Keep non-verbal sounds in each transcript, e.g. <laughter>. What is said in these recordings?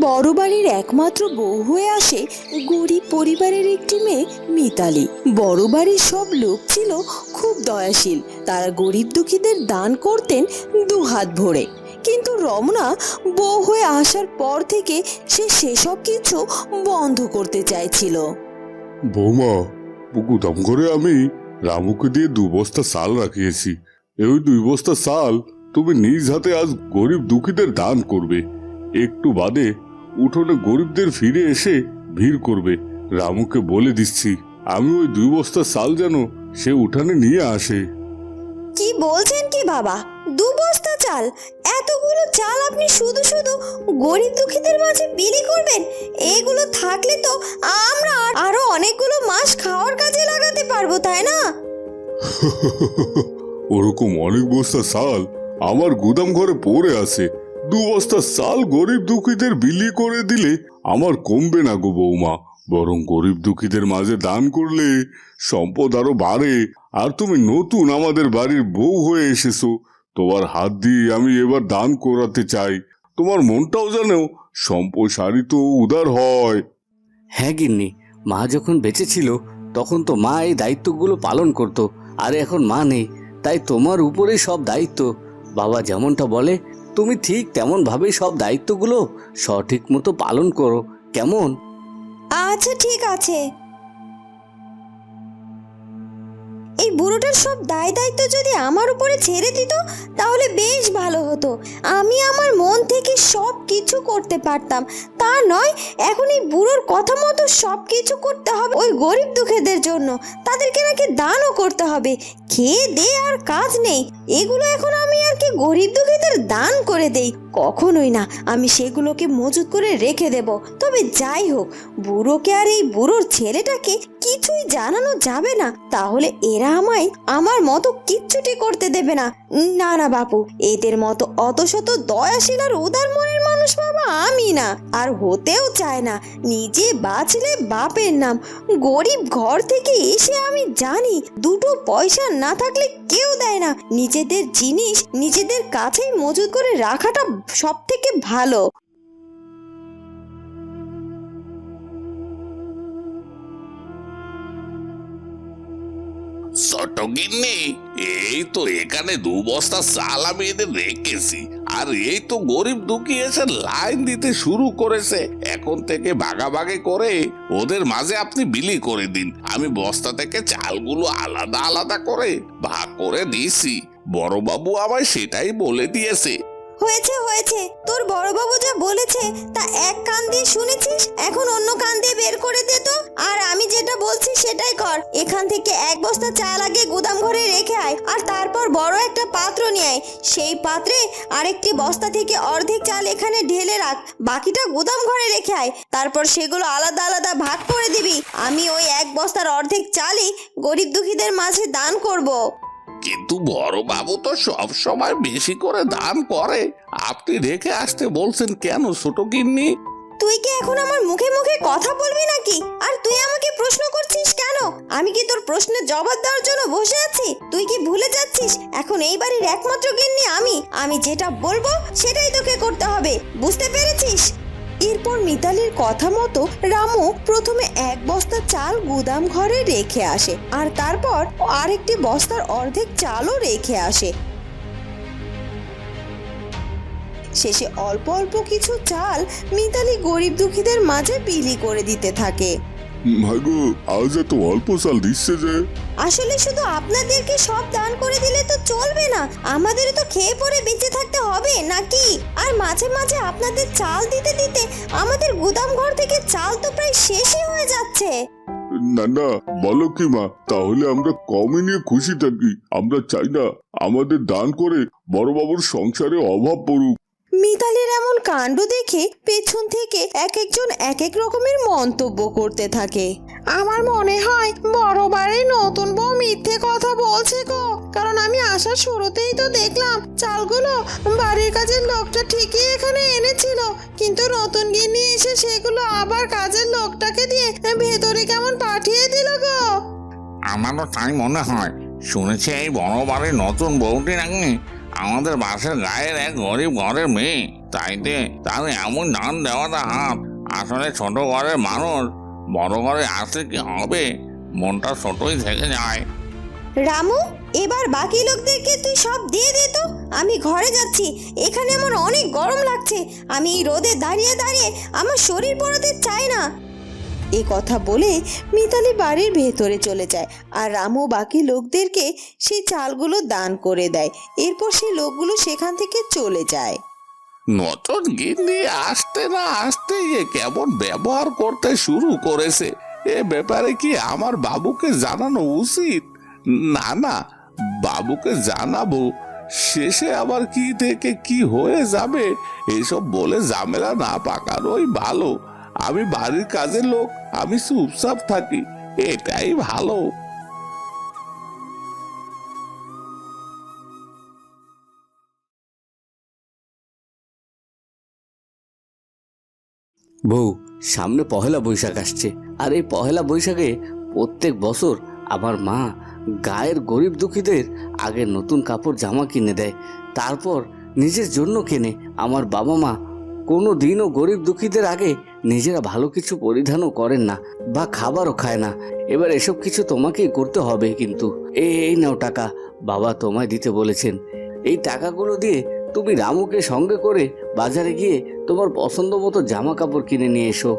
বড় বাড়ির একমাত্র বউ হয়ে আসে গরিব পরিবারের একটি মেয়ে মিতালি। বড় বাড়ির সব লোক ছিল খুব দয়াশীল। তারা গরিব দুঃখীদের দান করতেন দুহাত ভরে। কিন্তু রমনা বউ হয়ে আসার পর থেকে সে সেসব কিছু বন্ধ করতে চাইছিল। বৌমা গুদাম করে আমি রামুকে দিয়ে দু বস্তা সাল রাখিয়েছি। এই দুই বস্তা সাল তুমি নিজ হাতে আজ গরিব দুঃখীদের দান করবে। একটু বাদে উঠোনে গরিবদের ফিরে এসে ভিড় করবে। রামুকে বলে দিচ্ছি আমি ওই দুই বস্তা সাল যেন সে উঠানে নিয়ে আসে। কি বলছেন কি বাবা? দু বস্তা চাল? এতগুলো চাল আপনি শুধু শুধু গরিব দুঃখীদের মাঝে বিলি করবেন? এগুলো থাকলে তো আমরা আর- অনেকগুলো মাস খাওয়ার কাজে লাগাতে পারব তাই না? <laughs> ওরকম অনেক বস্তা সাল আমার গুদাম ঘরে পড়ে আছে। দু বস্তা সাল গরিব দুঃখীদের বিলি করে দিলে আমার কমবে না গো বৌমা। বরং গরিব দুঃখীদের মাঝে দান করলে সম্পদ আরও বাড়ে। আর তুমি নতুন আমাদের বাড়ির বউ হয়ে এসেছ। তোমার হাত দিয়ে আমি এবার দান করাতে চাই। তোমার মনটাও যেন সম্প্রসারিত উদার হয়। হ্যাঁ গিন্নি, মা যখন বেঁচে ছিল, তখন তো মা এই দায়িত্বগুলো পালন করতো। আর এখন মা নেই, তাই তোমার উপরেই সব দায়িত্ব। বাবা যেমনটা বলে তুমি ঠিক তেমনভাবেই সব দায়িত্বগুলো সঠিক মতো পালন করো। কেমন? আচ্ছা ঠিক আছে। এই বুড়োটার সব দায় দায়িত্ব যদি আমার উপরে ছেড়ে দিত, তাহলে বেশ ভালো হতো। আমি আমার মন থেকে সব কিছু করতে পারতাম। তা নয়, এখন এই বুড়োর কথা মতো সব কিছু করতে হবে ওই গরিব দুঃখীদের জন্য। তাদেরকে নাকি দানও করতে হবে। খেয়ে দে আর কাজ নেই। এগুলো এখন আমি আর কি গরিব দুঃখীদের দান করে দেই? কখনোই না। আমি সেগুলোকে মজুত করে রেখে দেব। তবে যাই হোক, বুড়োকে আর এই বুড়োর ছেলেটাকে কিছুই জানানো যাবে না। তাহলে এরা আমায় আমার মতো কিচ্ছুটি করতে দেবে না। না না বাপু, এদের মতো অত শত দয়াশীল আর উদার মনের মানুষ বাবা আমি না। আর হতেও চায় না, নিজে বাঁচলে বাপের নাম। গরিব ঘর থেকে এসে আমি জানি, দুটো পয়সা না থাকলে কেউ দেয় না। নিজেদের জিনিস নিজেদের কাছেই মজুত করে রাখাটা সব থেকে ভালো। ছোটগিন্নি, এই তো এখানে দু বস্তা চাল আমি এদের রেখেছি। আর এই তো গরিব দুঃখী এসে লাইন দিতে শুরু করেছে। এখন থেকে ভাগাভাগি করে ওদের মাঝে আপনি বিলি করে দিন। আমি বস্তা থেকে চালগুলো আলাদা আলাদা করে ভাগ করে দিয়েছি। বড়বাবু আমায় সেটাই বলে দিয়েছে। হয়েছে হয়েছে। তোর বড়বাবু যা বলেছে, তা এক কান দিয়ে শুনেছিস? এখন অন্য কান দিয়ে বের করে দে তো। আর আমি যেটা বলছি সেটাই কর। এখান থেকে এক বস্তা চাল আগে গুদাম ঘরে রেখে আয়, আর তারপর বড় একটা পাত্র নিয়ে আয়। সেই পাত্রে আরেকটি বস্তা থেকে অর্ধেক চাল এখানে ঢেলে রাখ, বাকিটা গুদাম ঘরে রেখে আয়। তারপর সেগুলো আলাদা আলাদা ভাগ করে দিবি। আমি ওই এক বস্তার অর্ধেক চালই গরিব দুঃখীদের মাঝে দান করব। কিন্তু বড়বাবু তো সব সময় বেশি করে দান করে। আপনি রেখে আসতে বলছেন কেন, ছোট গিন্নি? তুই কি এখন আমার মুখে মুখে কথা বলবি নাকি? আর তুই আমাকে প্রশ্ন করছিস কেন? আমি কি তোর প্রশ্নের জবাব দেওয়ার জন্য বসে আছি? তুই কি ভুলে যাচ্ছিস? এখন এই বাড়ির একমাত্র গিন্নি আমি। আমি যেটা বলব সেটাই তোকে করতে হবে। বুঝতে পেরেছিস? এরপর মিতালির কথা মতো রামু প্রথমে এক বস্তা চাল গুদাম ঘরে রেখে আসে আর তারপর আরেকটি বস্তার অর্ধেক চালও রেখে আসে। শেষে অল্প অল্প কিছু চাল মিতালি গরিব দুঃখীদের মাঝে বিলি করে দিতে থাকে। মাগো আজ এত অল্প চাল দিচ্ছে যে। আসলে শুধু আপনাদেরকে সব দান করে দিলে তো চলবে না। আমাদের তো খেয়ে পরে বেঁচে থাকতে হবে নাকি? আর মাঝে মাঝে আপনাদের চাল দিতে দিতে আমাদের গুদাম ঘর থেকে চাল তো প্রায় শেষই হয়ে যাচ্ছে। না না বলো কি মা তাহলে আমরা কমই নিয়ে খুশি থাকি। আমরা চাই না আমাদের দান করে বড়বাবুর সংসারে অভাব পড়ুক। মিতালির এমন কাণ্ড দেখে পেছন থেকে এক একজন এক এক রকমের মন্তব্য করতে থাকে। আমার মনে হয় বড়বারে নতুন বউ মিথ্যে কথা বলছে গো। কারণ আমি আসার শুরুতেই তো দেখলাম চালগুলো বাড়ির কাজের লোকটা ঠিকই এখানে এনেছিল। কিন্তু নতুন গিন্নি এসে সেগুলো আবার কাজের লোকটাকে দিয়ে ভেতরে কেমন পাঠিয়ে দিল গো? আমারও তাই মনে হয়। শুনেছি এই বড় বাড়ির নতুন বউটি নাকি আমাদের বাসের গায়ের এক গরিব ঘরের মেয়ে। তাইতে তার এমন দান দেওয়াটা হাত। আসলে ছোট ঘরের মানুষ, বড় ঘরে আসলে কি হবে? মনটা ছোটই থেকে যায়। রামু, এবার বাকি লোকদেরকে তুই সব দিয়ে দে তো। আমি ঘরে যাচ্ছি। এখানে আমার অনেক গরম লাগছে। আমি এই রোদে দাঁড়িয়ে দাঁড়িয়ে আমার শরীর পড়াতে চাই না। এ কথা বলে মিতালি বাড়ির ভেতরে চলে যায় আর রামু বাকি লোকদেরকে সেই চালগুলো দান করে দেয়। এরপর সেই লোকগুলো সেখান থেকে চলে যায়। নতুন গিন্নি আসতে না আসতে এ কেমন ব্যবহার করতে শুরু করেছে। এ ব্যাপারে কি আমার বাবুকে জানানো উচিত? না না, বাবুকে জানাব। শেষে আবার কি থেকে কি হয়ে যাবে, এসব বলে ঝামেলা না পাকানোই ভালো। আমি বাড়ির কাজের লোক, আমি চুপচাপ থাকি, এটাই ভালো। বউ, সামনে পহেলা বৈশাখ আসছে, আর এই পহেলা বৈশাখে প্রত্যেক বছর আমার মা গায়ের গরিব দুঃখীদের আগে নতুন কাপড় জামা কিনে দেয়, তারপর নিজের জন্য কেনে আমার বাবা মা কোনো দিনও গরিব দুঃখীদের আগে নিজেরা ভালো কিছু পরিধানও করেন না বা খাবারও খায় না। এবার এসব কিছু তোমাকেই করতে হবে কিন্তু। এই নাও টাকা। বাবা তোমায় দিতে বলেছেন। এই টাকাগুলো দিয়ে তুমি রামুকে সঙ্গে করে বাজারে গিয়ে তোমার পছন্দ মতো জামা কাপড় কিনে নিয়ে এসো।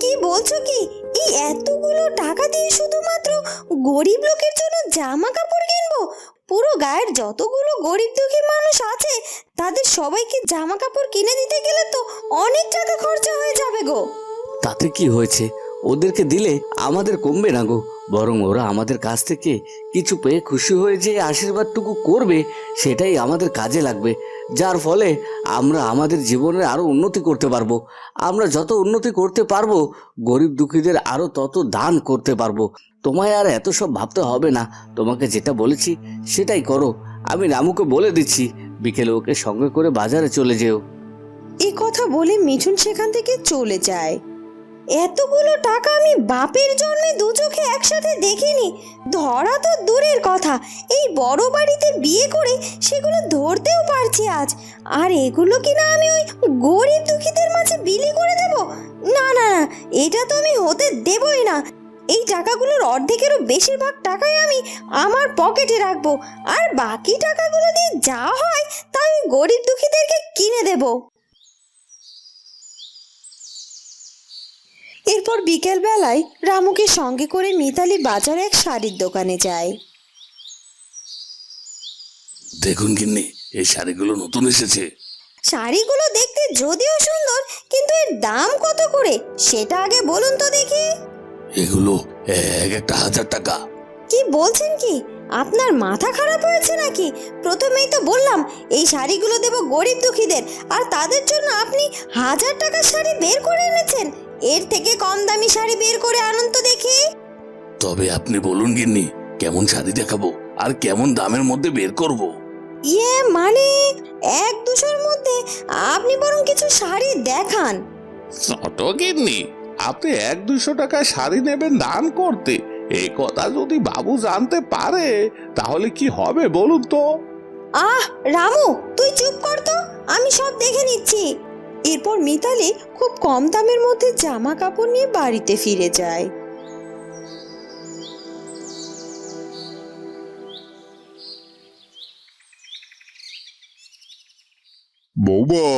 কি বলছো কি? এই এতগুলো টাকা দিয়ে শুধুমাত্র গরিব লোকের জন্য জামা কাপড় কিনবো? পুরো গায়ের যতগুলো গরিব দুঃখী মানুষ আছে, তাদের সবাইকে জামা কাপড় কিনে দিতে গেলে তো অনেক টাকা খরচা হয়ে যাবে গো। তাতে কি হয়েছে? ওদেরকে দিলে আমাদের কমবে না গো। বরং ওরা আমাদের কাছ থেকে কিছু পেয়ে খুশি হয়ে যে আশীর্বাদটুকু করবে, সেটাই আমাদের কাজে লাগবে। যার ফলে আমরা আমাদের জীবনে আরও উন্নতি করতে পারব। আমরা যত উন্নতি করতে পারব, গরিব দুঃখীদের আরও তত দান করতে পারব। তোমায় আর এত সব ভাবতে হবে না। তোমাকে যেটা বলেছি, সেটাই করো। আমি রামুকে বলে দিচ্ছি, বিকেলে ওকে সঙ্গে করে বাজারে চলে যেও। এই কথা বলে মিঠুন সেখান থেকে চলে যায়। এতগুলো টাকা আমি বাপের জন্মে দু চোখে একসাথে দেখিনি। ধরা তো দূরের কথা। এই বড় বাড়িতে বিয়ে করে সেগুলো ধরতেও পারছি আজ। আর এগুলো কিনা আমি ওই গরিব দুঃখীদের মাঝে বিলি করে দেব? না না না, এটা তো আমি হতে দেবই না। এই টাকাগুলোর অর্ধেকেরও বেশিরভাগ টাকাই আমি আমার পকেটে রাখব। আর বাকি টাকাগুলো দিয়ে যা হয় তা আমি গরিব দুঃখীদেরকে কিনে দেবো। এরপর বিকেল বেলায় রামুকে সঙ্গে করে মিতালি বাজারে এক শাড়ির দোকানে যায়। দেখুন গিন্নি এই শাড়িগুলো নতুন এসেছে। শাড়িগুলো দেখতে যদিও সুন্দর কিন্তু এর দাম কত করে সেটা আগে বলুন তো দেখি। এগুলো এক একটা হাজার টাকা। কি বলছেন কি? আপনার মাথা খারাপ হয়েছে নাকি? প্রথমেই তো বললাম এই শাড়িগুলো দেব গরিব দুঃখীদের আর তাদের জন্য আপনি হাজার টাকার শাড়ি বের করে এনেছেন। এর থেকে কম দামি শাড়ি বের করে আনুন তো দেখি। তবে আপনি বলুন গিন্নি কেমন শাড়ি দেখাবো আর কেমন দামের মধ্যে বের করব। ইয়ে মানে এক দুশোর মধ্যে আপনি বরং কিছু শাড়ি দেখান। ছোট গিন্নি আপনি এক দুশো টাকায় শাড়ি নেবেন দান করতে। এই কথা যদি বাবু জানতে পারে তাহলে কি হবে বলুন তো? আহ রামু তুই চুপ কর তো আমি সব দেখে নিচ্ছি। এরপর মিতালি খুব কম দামের মধ্যে জামা কাপড় নিয়ে বাড়িতে ফিরে যায়। বৌমা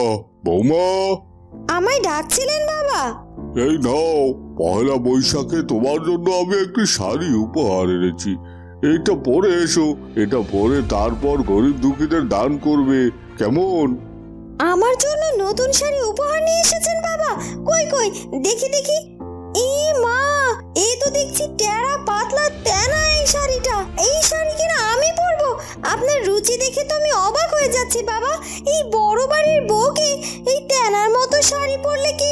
বৌমা। আমায় ডাকছিলেন বাবা? এই নাও পয়লা বৈশাখে তোমার জন্য আমি একটি শাড়ি উপহার এনেছি। এইটা পরে এসো এটা পরে তারপর গরিব দুঃখীদের দান করবে। কেমন? আমার জন্য নতুন শাড়ি উপহার নিয়ে এসেছেন বাবা। কই কই? দেখি দেখি। এ মা, এ তো দেখছি টেরা পাতলা তেনা এই শাড়িটা। এই শাড়ি কিনা আমি পরবো। আপনার রুচি দেখে তো আমি অবাক হয়ে যাচ্ছি বাবা। এই বড় বাড়ির বউকে এই তেনার মতো শাড়ি পরলে কি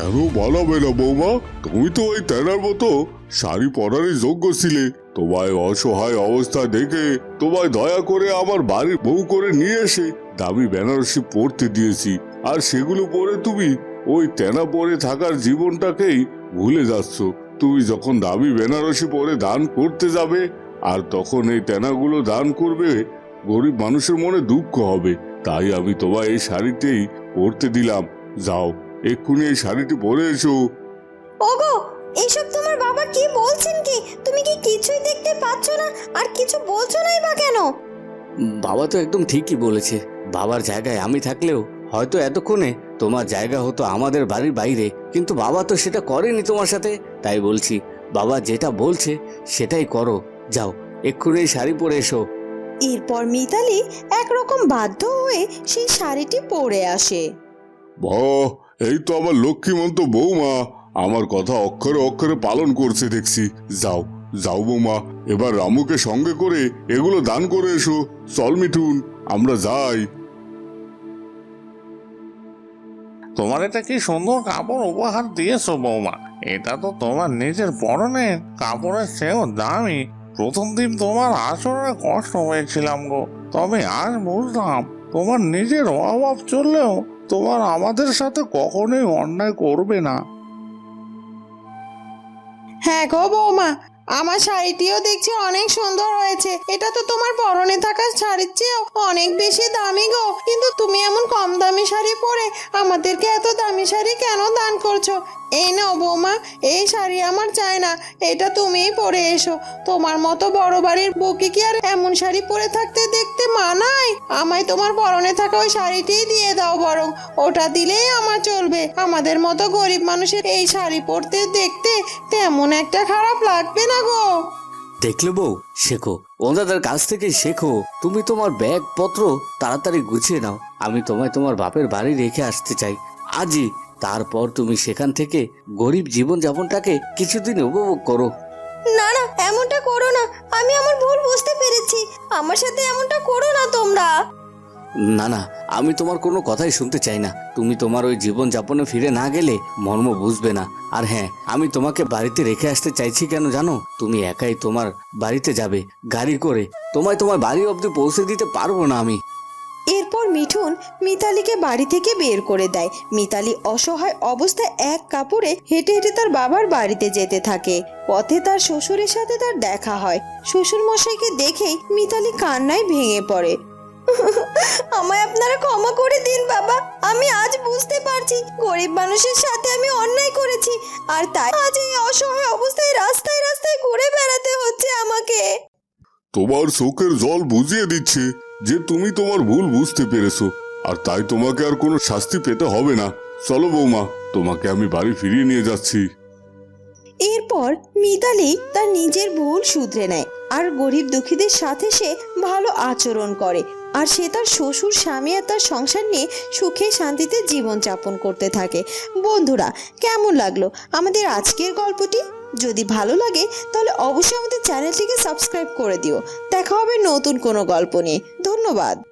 কেন বানাবে না, বৌমা? তুমি তো ওই তেনার মতো শাড়ি পরারই যোগ্য ছিলে। তোমায় অসহায় অবস্থা দেখে তোমায় দয়া করে আমার বাড়ির বউ করে নিয়ে এসে দামি বেনারসি পরতে দিয়েছি। আর সেগুলো পরে তুমি ওই তেনা পরে থাকার জীবনটাকেই ভুলে যাচ্ছ। তুমি যখন দামি বেনারসি পরে দান করতে যাবে, আর তখন এই তেনাগুলো দান করবে, গরিব মানুষের মনে দুঃখ হবে। তাই আমি তোমায় এই শাড়িতেই পরতে দিলাম। যাও। এক্ষুনি এই শাড়িটি পরে এসো। ওগো এইসব তোমার বাবা কি বলছেন কি? তুমি কি কিছুই দেখতে পাচ্ছ না? আর কিছু বলছো নাই বা কেন? বাবা তো একদম ঠিকই বলেছে। বাবার জায়গায় আমি থাকলেও হয়তো এতক্ষণে তোমার জায়গা হতো আমাদের বাড়ির বাইরে। কিন্তু বাবা তো সেটা করেনি তোমার সাথে। তাই বলছি বাবা যেটা বলছে সেটাই করো। যাও এক্ষুনি এই শাড়ি পরে এসো। এরপর মিতালি একরকম বাধ্য হয়ে সেই শাড়িটি পরে আসে। বাহ এই তো আমার লক্ষ্মীমন্ত বৌমা। আমার কথা অক্ষরে অক্ষরে পালন করছে দেখছি। যাও যাও বৌমা, এবার রামুকে সঙ্গে করে এগুলো দান করে এসো। চল মিঠুন, আমরা যাই। তোমার এটা কি সুন্দর কাপড় উপহার দিয়েছ বৌমা? এটা তো তোমার নিজের পরনের কাপড়ের সেও দামি। প্রথম দিন তোমার আচরণে কষ্ট হয়েছিলাম গো। তবে আজ বুঝলাম তোমার নিজের অভাব চললেও তোমার আমাদের সাথে কখনোই অন্যায় করবে না। হ্যাঁ গো বৌমা, আমার শাড়িটিও দেখছি অনেক সুন্দর হয়েছে। এটা তো তোমার পরনে থাকা শাড়ির চেয়েও অনেক বেশি দামি গো। কিন্তু তুমি এমন কম দামি শাড়ি পরে আমাদেরকে এত দামি শাড়ি কেন দান করছ? এই নাও বৌমা, এই শাড়ি আমার চাই না, এটা তুমিই পরে এসো। তোমার মতো বড় বাড়ির বউকে কি আর এমন শাড়ি পরে থাকতে দেখতে মানায়? আমায় তোমার পরনে থাকা ওই শাড়িটিই দিয়ে দাও বরং, ওটা দিলেই আমার চলবে। আমাদের মতো গরিব মানুষের এই শাড়ি পরতে দেখতে তেমন একটা খারাপ লাগবে না গো। দেখলে বউ, শেখো। ওনাদের কাছ থেকে শেখো। তুমি তোমার ব্যাগ পত্র তাড়াতাড়ি গুছিয়ে নাও। আমি তোমায় তোমার বাপের বাড়ি রেখে আসতে চাই। আজই তারপর তুমি সেখান থেকে গরিব জীবনযাপনটাকে কিছুদিন উপভোগ করো। না না এমনটা করো না। আমি আমার ভুল বুঝতে পেরেছি। আমার সাথে এমনটা করো না তোমরা। না না আমি তোমার কোনো কথাই শুনতে চাই না। তুমি তোমার ওই জীবন যাপনে ফিরে না গেলে মর্ম বুঝবে না। আর হ্যাঁ আমি তোমাকে বাড়িতে রেখে আসতে চাইছি কেন জানো? তুমি একাই তোমার বাড়িতে যাবে গাড়ি করে। তোমায় তোমার বাড়ি অবধি পৌঁছে দিতে পারব না আমি। এরপর মিঠুন মিতালিকে বাড়ি থেকে বের করে দেয়। মিতালি অসহায় অবস্থায় এক কাপড়ে হেঁটে হেঁটে তার বাবার বাড়িতে যেতে থাকে। পথে তার শ্বশুরের সাথে তার দেখা হয়। শ্বশুর মশাইকে দেখেই মিতালি কান্নায় ভেঙে পড়ে। আমায় আপনারা ক্ষমা করে দিন বাবা, আমি আজ বুঝতে পারছি। গরিব মানুষের সাথে আমি অন্যায় করেছি। আর তাই আজ এই অসহায় অবস্থায় রাস্তায় রাস্তায় ঘুরে বেড়াতে হচ্ছে আমাকে। তোমার চোখের জল বুঝিয়ে দিচ্ছে। যে তুমি তোমার ভুল বুঝতে পেরেছ, আর তাই তোমাকে আর কোনো শাস্তি পেতে হবে না। চলো বৌমা, তোমাকে আমি বাড়ি ফিরিয়ে নিয়ে যাচ্ছি। এরপর মিতালি তার নিজের ভুল শুধরে নেয়, আর গরিব দুঃখীদের সাথে সে ভালো আচরণ করে, আর সে তার শ্বশুর, স্বামী আর তার সংসার নিয়ে সুখে শান্তিতে জীবন যাপন করতে থাকে। বন্ধুরা, কেমন লাগল আমাদের আজকের গল্পটি? যদি ভালো লাগে, তাহলে অবশ্যই আমাদের চ্যানেলটিকে সাবস্ক্রাইব করে দিও। দেখা হবে নতুন কোনো গল্প নিয়ে। ধন্যবাদ।